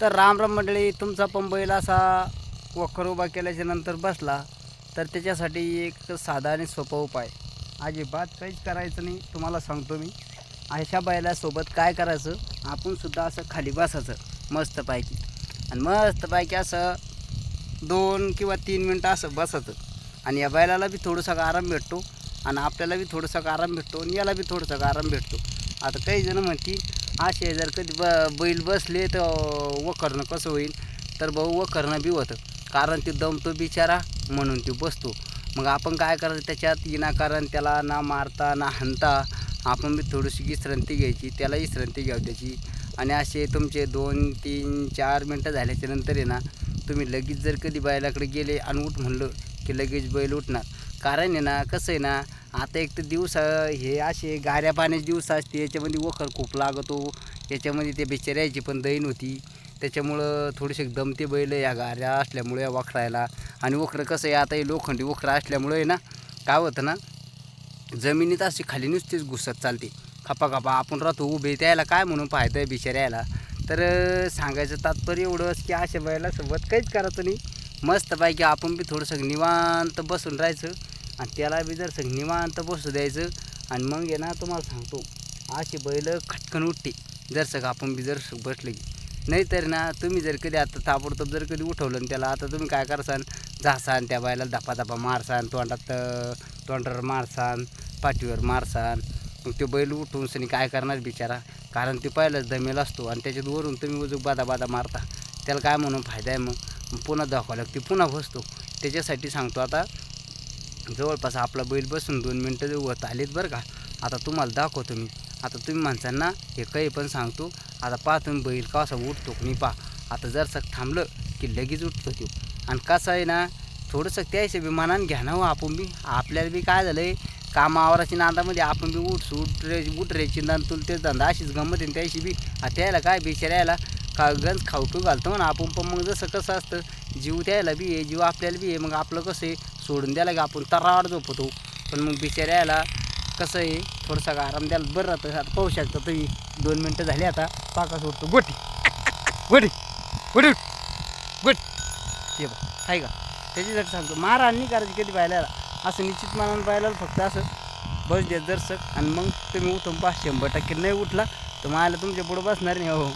तर राम राम मंडळी तुमचा पण बैल असा वखर उभा केल्याच्यानंतर बसला तर त्याच्यासाठी एक साधा आणि सोपा उपाय. अजिबात काहीच करायचं नाही तुम्हाला सांगतो मी. अशा बैलासोबत काय करायचं? आपणसुद्धा असं खाली बसायचं मस्तपैकी आणि मस्तपैकी असं दोन किंवा तीन मिनटं असं बसायचं. आणि या बैलाला बी थोडंसं आराम भेटतो आणि आपल्याला बी थोडंसं आराम भेटतो आणि याला बी थोडंसं आराम भेटतो. आता काही जण म्हणतील असे जर कधी ब बैल बसले तर वखरणं कसं होईल? तर भाऊ वखरणं बी होतं. कारण ते दमतो बिचारा म्हणून ते बसतो. मग आपण काय करायचं त्याच्यात? विनाकारण त्याला ना मारता ना हणता. आपण बी थोडीशी विश्रांती घ्यायची त्याला विश्रांती घ्यावी त्याची. आणि असे तुमचे दोन तीन चार मिनटं झाल्याच्यानंतर आहे ना तुम्ही लगेच जर कधी बैलाकडे गेले आणि उठ म्हणलं की लगेच बैल उठणार. कारण आहे ना कसं आहे ना आता एक तर दिवस हे असे गाऱ्या पाण्याचे दिवस असते याच्यामध्ये वखर खूप लागतो याच्यामध्ये ते बिचाऱ्याची पण दैन होती. त्याच्यामुळं थोडेसे दमते बैल या गाऱ्या असल्यामुळे या वखरायला. आणि वखरं कसं आहे आता हे लोखंडी वखरं असल्यामुळे आहे ना काय होतं ना जमिनीत अशी खाली नुसतीच घुसत चालते. खपा खपा आपण राहतो उभे त्याला काय म्हणून पाहतं आहे बिचाऱ्याला? तर सांगायचं तात्पर्य एवढंच की अशा बैलासोबत काहीच करायचं नाही. मस्तपैकी आपण बी थोडंसं निवांत बसून राहायचं. आणि त्याला बी जर सग निवांत बसू द्यायचं आणि मग आहे ना तुम्हाला सांगतो अशी बैल खटकन उठते जर सग आपण बी जर बसले की. नाहीतर ना तुम्ही जर कधी आता ताबडतोब जर कधी उठवलं आणि त्याला आता तुम्ही काय करसान जासान त्या बायला धपा धपा मारसान तोंडात तोंडावर मारसान पाठीवर मारसान मग तो बैल उठून सनी काय करणार बिचारा? कारण ते पहिलाच दमेल असतो आणि त्याच्यात वरून तुम्ही उजूक बादा बादा मारता. त्याला काय म्हणून फायदा आहे मग? मग पुन्हा दाखवा लागते पुन्हा बसतो. त्याच्यासाठी सांगतो आता जवळपास आपला बैल बसून दोन मिनटं जर होत आलेत बरं का. आता तुम्हाला दाखवतो मी. आता तुम्ही माणसांना हे काही पण सांगतो. आता पहा तुम्ही बैल कसा उठतो की नाही पहा. आता जर सग थांबलं की लगेच उठतो तो. आणि कसं आहे ना थोडंसं त्या हिशोबी मनानं घ्या ना हो आपण बी. आपल्याला बी काय झालं आहे कामावराची नांदामध्ये आपण बी उठ सूट रे उठ रे चिंदा तुला ते धंदा अशीच गंमत आहे त्याशी बी. आ त्याला काय बिचारायला का गंज खाऊ पिऊ घालतो म्हणा आपण. पण मग जसं कसं असतं जीव द्यायला बी आहे जीव आपल्याला बी आहे. मग आपलं कसं आहे सोडून द्यायला की आपण. तराड झोपतो. पण मग बिचाऱ्याला कसं आहे थोडंसं आराम द्यायला बरं राहतं. आता पाहू शकता तुम्ही दोन मिनटं झाली आता. पाका सोडतो. गोटी. गोटी. गोटी. गोट. ते बघ. आहे का? त्याच्यासाठी सांगतो. मारहाण नाही करायची कधी पाहिल्याला असं निश्चित मनानं पाहिलं फक्त असं. बस देत दर्शक. आणि मग तुम्ही उठून पाच शंभर टक्के नाही उठला तर मला तुमच्या पुढं बसणार नाही हो.